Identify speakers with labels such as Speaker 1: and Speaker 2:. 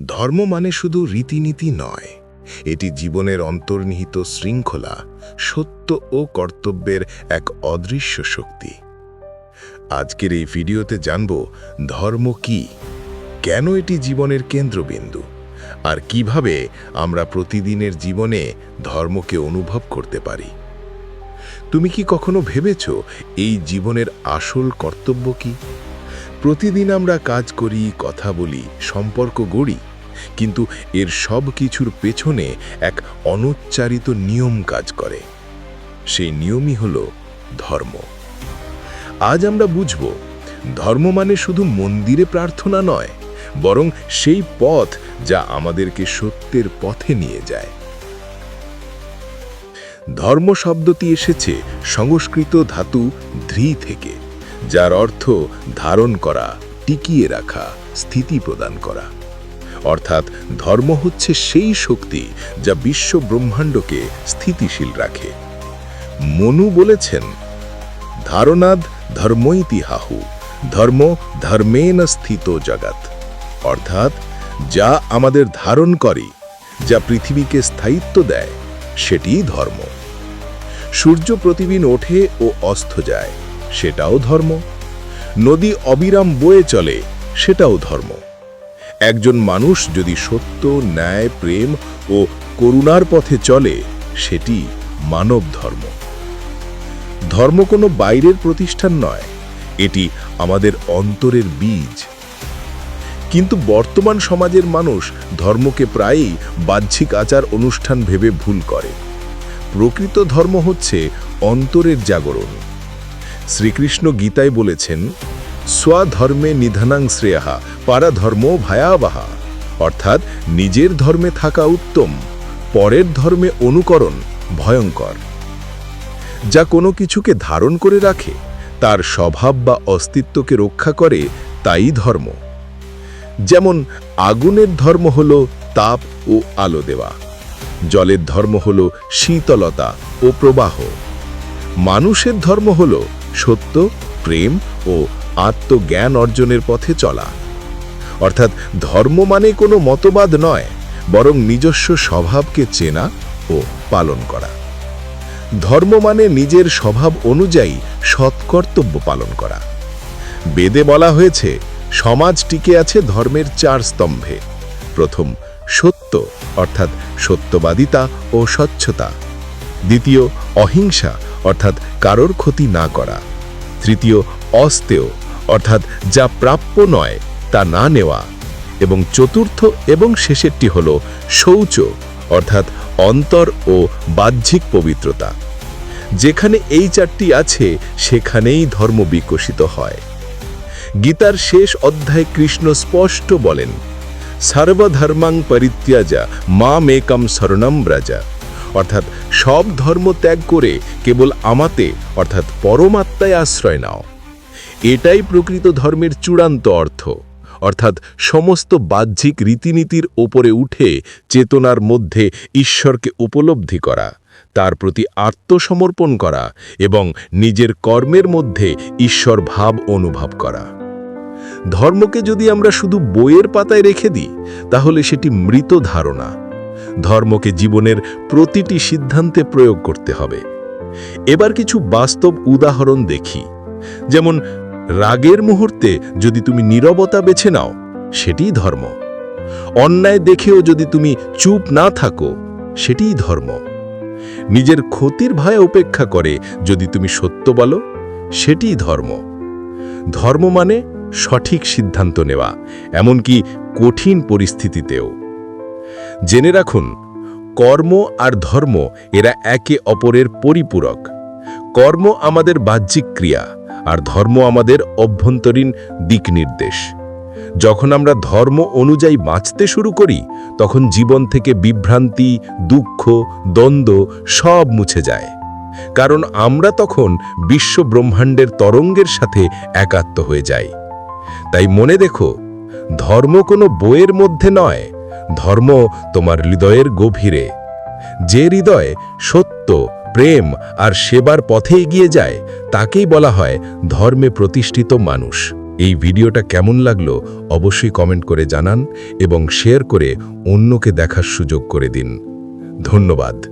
Speaker 1: ধর্ম মানে শুধু রীতিনীতি নয়। এটি জীবনের অন্তর্নিহিত শৃঙ্খলা, সত্য ও কর্তব্যের এক অদৃশ্য শক্তি। আজকের এই ভিডিওতে জানব ধর্ম কি, কেন এটি জীবনের কেন্দ্রবিন্দু, আর কীভাবে আমরা প্রতিদিনের জীবনে ধর্মকে অনুভব করতে পারি। তুমি কি কখনো ভেবেছ এই জীবনের আসল কর্তব্য কি? প্রতিদিন আমরা কাজ করি, কথা বলি, সম্পর্ক গড়ি। কিন্তু এর সব কিছুর পেছনে এক অনুচ্চারিত নিয়ম কাজ করে। সেই নিয়মই হল ধর্ম। আজ আমরা বুঝব, ধর্ম মানে শুধু মন্দিরে প্রার্থনা নয়, বরং সেই পথ যা আমাদেরকে সত্যের পথে নিয়ে যায়। ধর্ম শব্দটি এসেছে সংস্কৃত ধাতু ধ্রি থেকে। যার অর্থ ধারণ করা, টিকিয়ে রাখা, স্থিতি প্রদান করা। অর্থাৎ ধর্ম হচ্ছে সেই শক্তি যা বিশ্ব ব্রহ্মাণ্ডকে স্থিতিশীল রাখে। মনু বলেছেন, ধারণাদ ধর্মইতিহাহু ধর্ম ধর্মেন স্থিত জগৎ। অর্থাৎ, যা আমাদের ধারণ করে, যা পৃথিবীকে স্থায়িত্ব দেয়, সেটিই ধর্ম। সূর্য প্রতিদিন ওঠে ও অস্ত যায়। সেটাও ধর্ম। নদী অবিরাম বয়ে চলে, সেটাও ধর্ম। একজন মানুষ যদি সত্য, ন্যায়, প্রেম ও করুণার পথে চলে, সেটি মানব ধর্ম। ধর্ম কোনো বাইরের প্রতিষ্ঠান নয়, এটি আমাদের অন্তরের বীজ। কিন্তু বর্তমান সমাজের মানুষ ধর্মকে প্রায়ই বাহ্যিক আচার অনুষ্ঠান ভেবে ভুল করে। প্রকৃত ধর্ম হচ্ছে অন্তরের জাগরণ। শ্রীকৃষ্ণ গীতায় বলেছেন, স্বধর্মে নিধনাং শ্রেয়াহা পারা ধর্ম ভয়াবাহা অর্থাৎ নিজের ধর্মে থাকা উত্তম, পরের ধর্মে অনুকরণ ভয়ঙ্কর। যা কোনো কিছুকে ধারণ করে রাখে, তার স্বভাব বা অস্তিত্বকে রক্ষা করে, তাই ধর্ম। যেমন, আগুনের ধর্ম হল তাপ ও আলো দেওয়া, জলের ধর্ম হল শীতলতা ও প্রবাহ। মানুষের ধর্ম হল সত্য, প্রেম ও আত্মজ্ঞান অর্জনের পথে চলা। অর্থাৎ ধর্ম মানে কোনো মতবাদ নয়, বরং নিজস্ব স্বভাবকে চেনা ও পালন করা। ধর্ম মানে নিজের স্বভাব অনুযায়ী সৎকর্তব্য পালন করা। বেদে বলা হয়েছে, সমাজ টিকে আছে ধর্মের চার স্তম্ভে। প্রথম, সত্য, অর্থাৎ সত্যবাদিতা ও স্বচ্ছতা। দ্বিতীয়, অহিংসা, অর্থাৎ কারোর ক্ষতি না করা। তৃতীয় অস্তেয় অর্থাৎ যা প্রাপ্য নয়, তা না নেওয়া। এবং চতুর্থ এবং শেষেরটি হল শৌচ, অর্থাৎ অন্তর ও বাহ্যিক পবিত্রতা। যেখানে এই চারটি আছে, সেখানেই ধর্ম বিকশিত হয়। গীতার শেষ অধ্যায় কৃষ্ণ স্পষ্ট বলেন, সর্বধর্মাং পরিত্যাজা মা মেকম শরণম ব্রাজা অর্থাৎ সব ধর্ম ত্যাগ করে কেবল আমাতে, অর্থাৎ পরমাত্মায় আশ্রয় নাও। এটাই প্রকৃত ধর্মের চূড়ান্ত অর্থ। অর্থাৎ সমস্ত বাহ্যিক রীতিনীতির ওপরে উঠে চেতনার মধ্যে ঈশ্বরকে উপলব্ধি করা, তার প্রতি আত্মসমর্পণ করা এবং নিজের কর্মের মধ্যে ঈশ্বর ভাব অনুভব করা। ধর্মকে যদি আমরা শুধু বইয়ের পাতায় রেখে দিই, তাহলে সেটি মৃত ধারণা। ধর্মকে জীবনের প্রতিটি সিদ্ধান্তে প্রয়োগ করতে হবে। এবার কিছু বাস্তব উদাহরণ দেখি। যেমন, রাগের মুহূর্তে যদি তুমি নীরবতা বেছে নাও, সেটিই ধর্ম। অন্যায় দেখেও যদি তুমি চুপ না থাকো, সেটিই ধর্ম। নিজের ক্ষতির ভয়ে উপেক্ষা করে যদি তুমি সত্য বলো, সেটিই ধর্ম। ধর্ম মানে সঠিক সিদ্ধান্ত নেওয়া, এমনকি কঠিন পরিস্থিতিতেও। জেনে রাখুন, কর্ম আর ধর্ম এরা একে অপরের পরিপূরক। কর্ম আমাদের বাহ্যিক ক্রিয়া, আর ধর্ম আমাদের অভ্যন্তরীণ দিক নির্দেশ যখন আমরা ধর্ম অনুযায়ী বাঁচতে শুরু করি, তখন জীবন থেকে বিভ্রান্তি, দুঃখ, দ্বন্দ্ব সব মুছে যায়। কারণ আমরা তখন বিশ্ব ব্রহ্মাণ্ডের তরঙ্গের সাথে একাত্ম হয়ে যাই। তাই মনে দেখো ধর্ম কোনো বইয়ের মধ্যে নয় ধর্ম তোমার হৃদয়ের গভীরে। যে হৃদয় সত্য, প্রেম আর সেবার পথে এগিয়ে যায়, তাকেই বলা হয় ধর্মে প্রতিষ্ঠিত মানুষ। এই ভিডিওটা কেমন লাগল অবশ্যই কমেন্ট করে জানান এবং শেয়ার করে অন্যকে দেখার সুযোগ করে দিন। ধন্যবাদ।